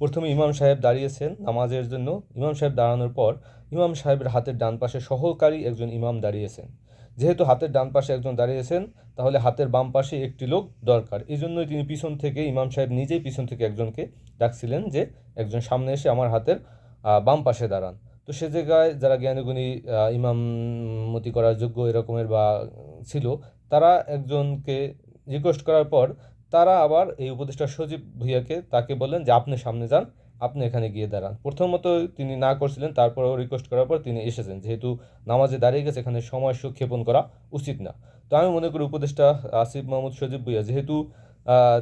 প্রথমে ইমাম সাহেব দাঁড়িয়েছেন নামাজের জন্য। ইমাম সাহেব দাঁড়ানোর পর ইমাম সাহেবের হাতের ডান পাশে সহকারী একজন ইমাম দাঁড়িয়েছেন। যেহেতু হাতের ডান পাশে একজন দাঁড়িয়েছেন, তাহলে হাতের বাম পাশে একটি লোক দরকার। এই জন্যই তিনি পিছন থেকে, ইমাম সাহেব নিজেই পিছন থেকে একজনকে ডাকছিলেন যে একজন সামনে এসে আমার হাতের বাম পাশে দাঁড়ান। তো সে জায়গায় যারা জ্ঞানীগুণী ইমামতি করার যোগ্য এরকমের বা ছিল, তারা একজনকে রিকোয়েস্ট করার পর তারা আবার এই উপদেষ্টা সজীব ভুইয়াকে তাকে বললেন যে, আপনি সামনে যান, আপনি এখানে গিয়ে দাঁড়ান। প্রথমত তিনি না করছিলেন তারপরেও রিকোয়েস্ট করার পর তিনি এসেছেন। যেহেতু নামাজে দাঁড়িয়ে গেছে, এখানে সময় সুক্ষেপণ করা উচিত না। তো আমি মনে করি উপদেষ্টা আসিফ মাহমুদ সজীব ভুইয়া যেহেতু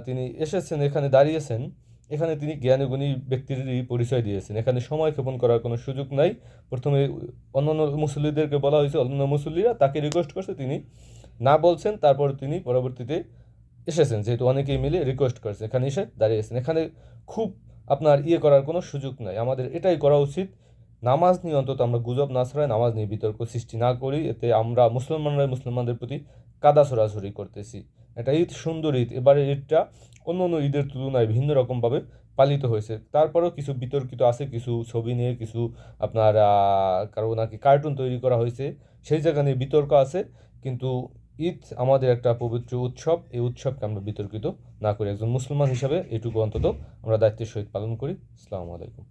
তিনি এসেছেন, এখানে দাঁড়িয়েছেন, এখানে তিনি জ্ঞানীগুণী ব্যক্তিরই পরিচয় দিয়েছেন। এখানে সময় ক্ষেপণ করার কোনো সুযোগ নাই। প্রথমে অন্যান্য মুসল্লিদেরকে বলা হয়েছে, অন্যান্য মুসল্লিরা তাকে রিকোয়েস্ট করছে, তিনি না বলছেন, তারপর তিনি পরবর্তীতে এসেছেন, যেহেতু অনেকেই মিলে রিকোয়েস্ট করেছে এখানে এসে দাঁড়িয়েছেন। এখানে খুব আপনার ইয়ে করার কোনো সুযোগ নাই। আমাদের এটাই করা উচিত, নামাজ নিয়ে অন্তত আমরা গুজব না ছড়াই নামাজ নিয়ে বিতর্ক সৃষ্টি না করি। এতে আমরা মুসলমানরা মুসলমানদের প্রতি কাদা ছড়াছড়ি করতেছি। এটা ঈদ, সুন্দর ঈদ। এবারে ঈদটা অন্য অন্য ঈদের তুলনায় ভিন্ন রকমভাবে পালিত হয়েছে। তারপরেও কিছু বিতর্কিত আছে, কিছু ছবি নিয়ে, কিছু আপনার কারও নাকি কার্টুন তৈরি করা হয়েছে। সেই জায়গা নিয়ে বিতর্ক আছে, কিন্তু ঈদ আমাদের একটা পবিত্র উৎসব। এই উৎসবকে আমরা বিতর্কিত না করি একজন মুসলমান হিসাবে এটুকু অন্তত আমরা দায়িত্বের সহিত পালন করি। আসসালামু আলাইকুম।